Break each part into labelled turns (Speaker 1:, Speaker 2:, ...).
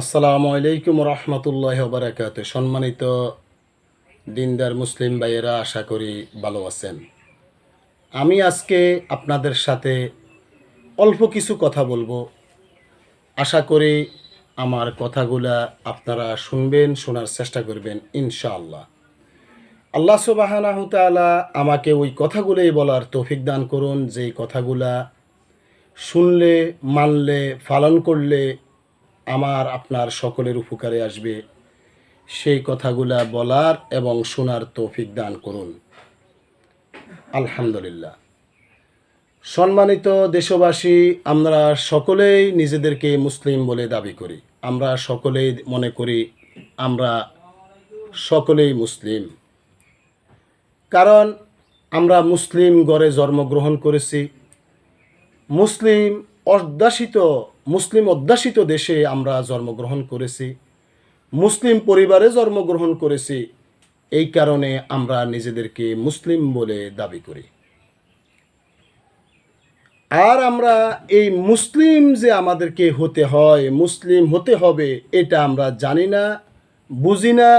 Speaker 1: আসসালামু আলাইকুম রহমতুল্লাহ বারাকাত সম্মানিত দিনদার মুসলিম ভাইয়েরা, আশা করি ভালো আছেন। আমি আজকে আপনাদের সাথে অল্প কিছু কথা বলব। আশা করি আমার কথাগুলা আপনারা শুনবেন, শোনার চেষ্টা করবেন, ইনশাআল্লাহ। আল্লাহ সুবাহানাহ তাআলা আমাকে ওই কথাগুলোই বলার তৌফিক দান করুন। যেই কথাগুলা শুনলে, মানলে, পালন করলে আমার আপনার সকলের উপকারে আসবে। সেই কথাগুলা বলার এবং শোনার তৌফিক দান করুন। আলহামদুলিল্লাহ। সম্মানিত দেশবাসী, আমরা সকলেই নিজেদেরকে মুসলিম বলে দাবি করি। আমরা সকলেই মনে করি, আমরা সকলেই মুসলিম। কারণ আমরা মুসলিম গড়ে জন্মগ্রহণ করেছি। মুসলিম অধ্যাসিত মুসলিম অধ্যাসিত দেশে আমরা জন্মগ্রহণ করেছি, মুসলিম পরিবারে জন্মগ্রহণ করেছি, এই কারণে আমরা নিজেদেরকে মুসলিম বলে দাবি করি। আর আমরা এই মুসলিম যে আমাদেরকে হতে হয়, মুসলিম হতে হবে, এটা আমরা জানি না, বুঝি না,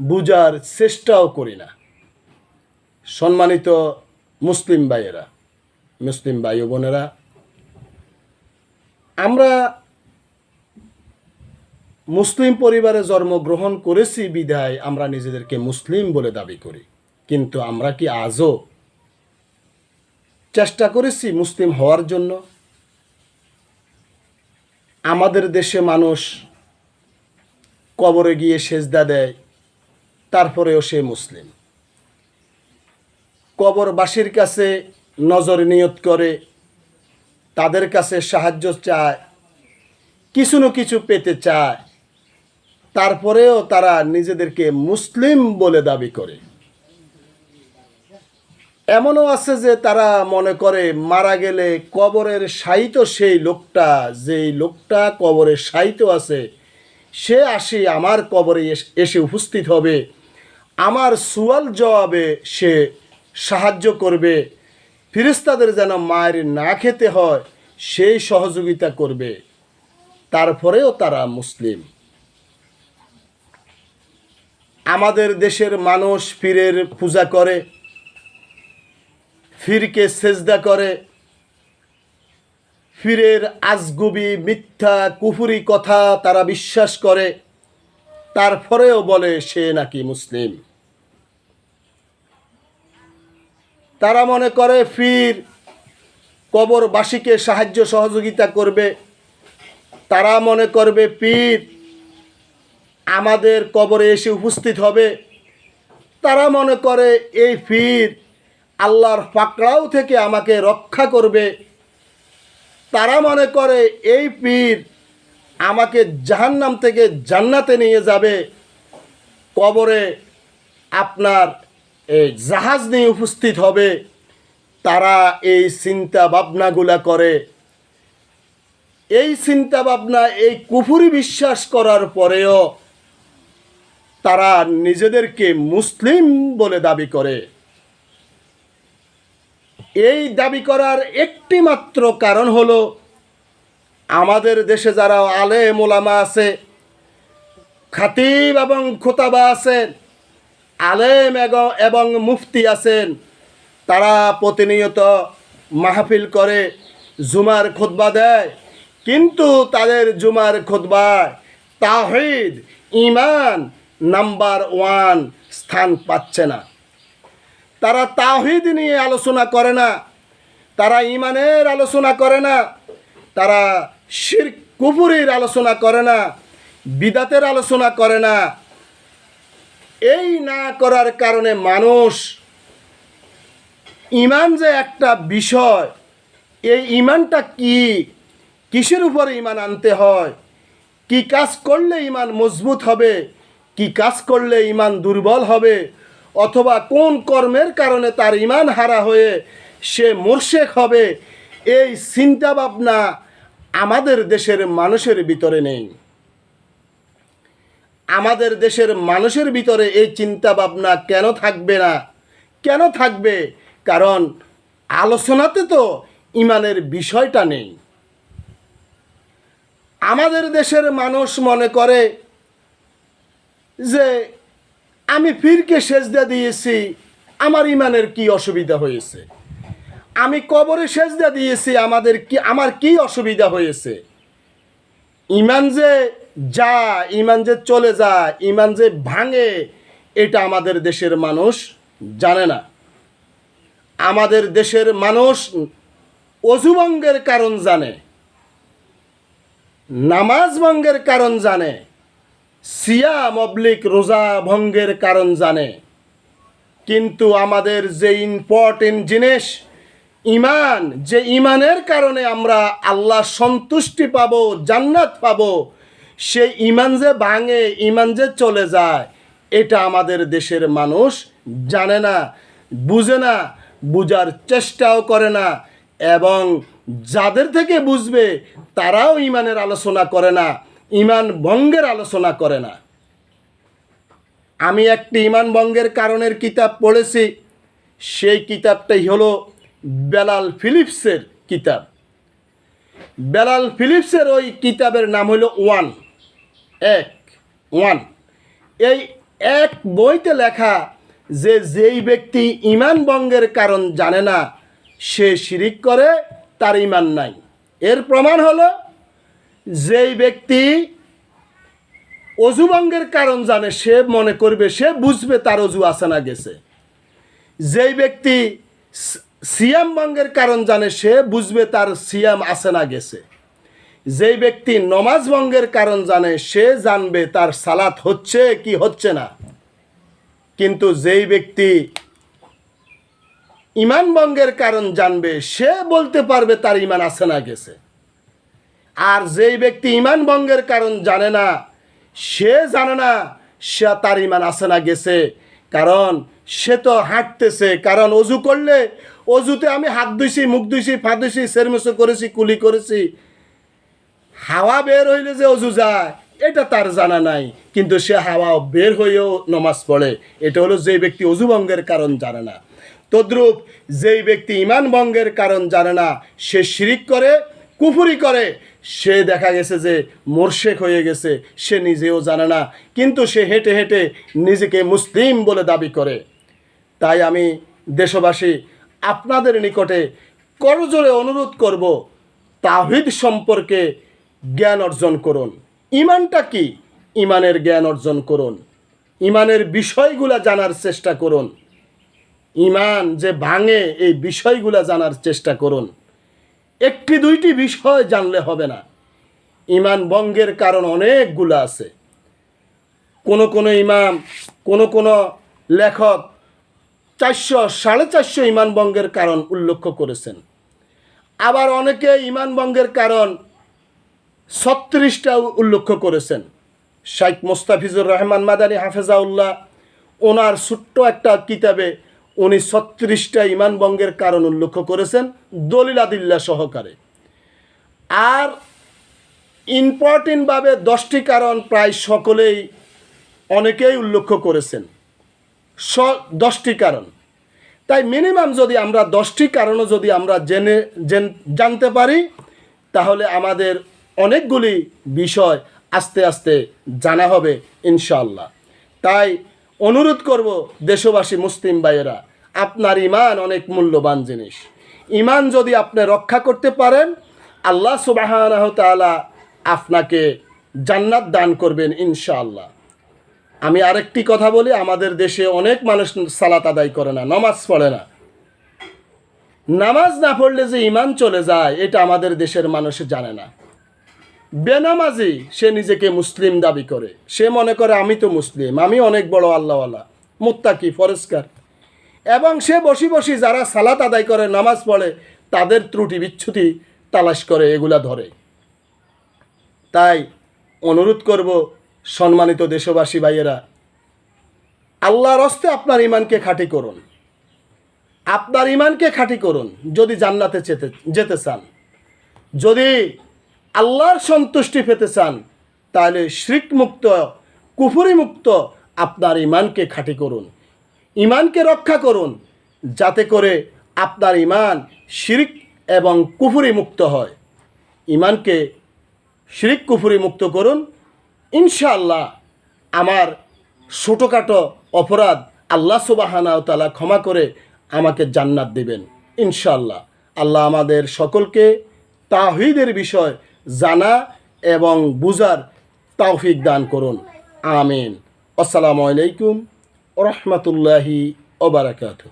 Speaker 1: বুঝার চেষ্টাও করি না। সম্মানিত মুসলিম ভাইয়েরা, মুসলিম ভাই বোনেরা আমরা মুসলিম পরিবারে জন্মগ্রহণ করেছি বিধায় আমরা নিজেদেরকে মুসলিম বলে দাবি করি। কিন্তু আমরা কি আজও চেষ্টা করেছি মুসলিম হওয়ার জন্য? আমাদের দেশে মানুষ কবরে গিয়ে সেজদা দেয়, তারপরেও সে মুসলিম। কবরবাসীর কাছে নজর নিয়ত করে তাদের কাছে সাহায্য চায়, কিছু না কিছু পেতে চায়। তারপরেও তারা নিজেদেরকে মুসলিম বলে দাবি করে। এমনও আছে যে তারা মনে করে, মারা গেলে কবরের সাহিত্য সেই লোকটা, যেই লোকটা কবরের সাহিত্য আছে, সে আসি আমার কবরে এস- এসে উপস্থিত হবে। আমার সুয়াল জবাবে সে সাহায্য করবে। ফিরিস্তাদের যেন মায়ের না খেতে হয়, সেই সহযোগিতা করবে। তারপরেও তারা মুসলিম। আমাদের দেশের মানুষ পীরের পূজা করে, ফিরকে সেজদা করে ফিরের আজগুবি, মিথ্যা, কুফুরি কথা তারা বিশ্বাস করে, তারপরেও বলে সে নাকি মুসলিম। তারা মনে করে ফির কবরবাসীকে সাহায্য সহযোগিতা করবে। তারা মনে করবে, পীর, আমাদের কবরে এসে উপস্থিত হবে। তারা মনে করে, এই পীর আল্লাহর পাকড়াও থেকে আমাকে রক্ষা করবে। তারা মনে করে, এই পীর আমাকে জাহান্নাম থেকে জান্নাতে নিয়ে যাবে। কবরে আপনার জাহাজ নিয়ে উপস্থিত হবে। তারা এই চিন্তা ভাবনাগুলা করে। এই চিন্তা ভাবনা এই কুফুরি বিশ্বাস করার পরেও তারা নিজেদেরকে মুসলিম বলে দাবি করে। এই দাবি করার একটি মাত্র কারণ হলো, আমাদের দেশে যারা আলে মোলামা আছে, খাতিব এবং খোতাবা আছেন আলেম এবং মুফতি আছেন। তারা প্রতিনিয়ত মাহফিল করে, জুমার খুতবা দেয়। কিন্তু তাদের জুমার খুতবায় তাহিদ ইমান নাম্বার ওয়ান স্থান পাচ্ছে না। তারা তাহিদ নিয়ে আলোচনা করে না। তারা ইমানের আলোচনা করে না। তারা শির কুপুরির আলোচনা করে না। বিদাতের আলোচনা করে না। এই না করার কারণে মানুষ, ইমান যে একটা বিষয়, এই ইমানটা কি? কিসের উপরে ইমান আনতে হয়? কি কাজ করলে ইমান মজবুত হবে? কি কাজ করলে ইমান দুর্বল হবে? অথবা কোন কর্মের কারণে তার ইমান হারা হয়ে সে মোর্শেক হবে? এই চিন্তা ভাবনা আমাদের দেশের মানুষের ভিতরে নেই। আমাদের দেশের মানুষের ভিতরে এই চিন্তা ভাবনা কেন থাকবে না? কেন থাকবে? কারণ আলোচনাতে তো ইমানের বিষয়টা নেই। আমাদের দেশের মানুষ মনে করে যে আমি ফিরকে সেজদা দিয়েছি, আমার ইমানের কি অসুবিধা হয়েছে? আমি কবরে সেজদা দিয়েছি, আমাদের কি আমার কি অসুবিধা হয়েছে? ইমান যে যা ইমান যে চলে যায়, ইমান যে ভাঙে, এটা আমাদের দেশের মানুষ জানে না। আমাদের দেশের মানুষ অজুভঙ্গের কারণ জানে, নামাজ ভঙ্গের কারণ জানে, সিয়াম অবলিক রোজা ভঙ্গের কারণ জানে। কিন্তু আমাদের যে ইম্পর্টেন্ট জিনিস, ইমান, যে ইমানের কারণে আমরা আল্লাহ সন্তুষ্টি পাবো, জান্নাত পাবো সেই ইমান যে ভাঙে, ইমান যে চলে যায়, এটা আমাদের দেশের মানুষ জানে না, বুঝে না, বুঝার চেষ্টাও করে না এবং যাদের থেকে বুঝবে, তারাও ইমানের আলোচনা করে না, ইমান ভঙ্গের আলোচনা করে না। আমি একটি ইমান ভঙ্গের কারণের কিতাব পড়েছি, সেই কিতাবটাই হলো বেলাল ফিলিপসের কিতাব। বেলাল ফিলিপসের ওই কিতাবের নাম হলো ওয়ান। এক। ওয়ান। এই এক বইতে লেখা যে যেই ব্যক্তি ইমান ভঙ্গের কারণ জানে না সে শিরিক করে তার ইমান নাই। এর প্রমাণ হলো যেই ব্যক্তি অজু ভঙ্গের কারণ জানে সে মনে করবে সে বুঝবে তার অজু আসে না গেছে। যেই ব্যক্তি সিয়াম ভঙ্গের কারণ জানে সে বুঝবে তার সিয়াম আসে না গেছে। যেই ব্যক্তি নমাজ ভঙ্গের কারণ জানে, সে জানবে তার সালাত হচ্ছে কি হচ্ছে না। কিন্তু যেই ব্যক্তি ইমান ভঙ্গের কারণ জানবে, সে বলতে পারবে তার ইমান আছে না গেছে। আর যেই ব্যক্তি ইমান ভঙ্গের কারণ জানে না, সে জানে না, সে তার ইমান আছে না গেছে। কারণ সে তো হাঁটতেছে, কারণ অজু করলে অজুতে আমি হাত ধুইছি, মুখ ধুইছি, পা ধুইছি করেছি, কুলি করেছি হাওয়া বের হইলে যে অজু যায়, এটা তার জানা নাই। কিন্তু সে হাওয়া বের হয়েও নমাজ পড়ে। এটা হলো যেই ব্যক্তি অজু ভঙ্গের কারণ জানে না। তদ্রূপ যেই ব্যক্তি ইমান ভঙ্গের কারণ জানে না, সে শিরিক করে, কুফুরি করে। সে দেখা গেছে যে মোরশেক হয়ে গেছে, সে নিজেও জানে না। কিন্তু সে হেঁটে হেঁটে নিজেকে মুসলিম বলে দাবি করে। তাই আমি দেশবাসী, আপনাদের নিকটে করজোরে অনুরোধ করব তাহিদ সম্পর্কে জ্ঞান অর্জন করুন। ইমানটা কি? ইমানের জ্ঞান অর্জন করুন। ইমানের বিষয়গুলা জানার চেষ্টা করুন। ইমান যে ভাঙে, এই বিষয়গুলা জানার চেষ্টা করুন। একটি দুইটি বিষয় জানলে হবে না। ইমান বঙ্গের কারণ অনেকগুলো আছে। কোনো কোনো ইমাম, কোনো কোনো লেখক চারশো, সাড়ে চারশো ইমান ভঙ্গের কারণ উল্লেখ করেছেন। আবার অনেকে ইমান ভঙ্গের কারণ ছত্রিশটা উল্লেখ করেছেন। শাইখ মোস্তাফিজুর রহমান মাদানী হাফেজাউল্লাহ, ওনার ছোট্ট একটা কিতাবে উনি ছত্রিশটা ইমানবঙ্গের কারণ উল্লেখ করেছেন, দলিল আদিল্লা সহকারে। আর ইম্পর্টেন্টভাবে দশটি কারণ প্রায় সকলেই অনেকেই উল্লেখ করেছেন। স, দশটি কারণ। তাই মিনিমাম যদি আমরা দশটি কারণও যদি আমরা জেন- জানতে পারি, তাহলে আমাদের অনেকগুলি বিষয় আস্তে আস্তে জানা হবে ইনশাল্লাহ তাই অনুরোধ করব দেশবাসী, মুসলিম ভাইয়েরা, আপনার ইমান অনেক মূল্যবান জিনিস। ইমান যদি আপনি রক্ষা করতে পারেন, আল্লাহ সুবাহ আপনাকে জান্নাত দান করবেন, ইনশাআল্লাহ। আমি আরেকটি কথা বলি, আমাদের দেশে অনেক মানুষ সালাত আদায় করে না, নমাজ পড়ে না। নামাজ না পড়লে যে ইমান চলে যায়, এটা আমাদের দেশের মানুষ জানে না। বেনামাজি, সে নিজেকে মুসলিম দাবি করে। সে মনে করে, আমি তো মুসলিম, আমি অনেক বড় আল্লাহওয়ালা, মুত্তাকি, ফরেস্কার। এবং সে বসি বসি যারা সালাত আদায় করে, নামাজ পড়ে, তাদের ত্রুটি বিচ্ছুতি তালাশ করে, এগুলা ধরে। তাই অনুরোধ করব, সম্মানিত দেশবাসী ভাইয়েরা, আল্লাহর হস্তে আপনার ইমানকে খাঁটি করুন। আপনার ইমানকে খাঁটি করুন, যদি জান্নাতে যেতে যেতে চান। যদি আল্লাহর সন্তুষ্টি পেতে চান, তাহলে শ্রিক মুক্ত কুফুরি মুক্ত আপনার ইমানকে খাঁটি করুন। ইমানকে রক্ষা করুন, যাতে করে আপনার ইমান শিরিক এবং কুফুরি মুক্ত হয়। ইমানকে শিরিক কুফুরি মুক্ত করুন। ইনশাআল্লাহ আমার ছোটোখাটো অপরাধ আল্লাহ সুবাহানা তালা ক্ষমা করে আমাকে জান্নাত দিবেন, ইনশাআল্লাহ। আল্লাহ আমাদের সকলকে তাহিদের বিষয় জানা এবং বুজার তৌফিক দান করুন। আমিন। আসসালামু আলাইকুম রহমতুল্লাহি ওবরাকাতু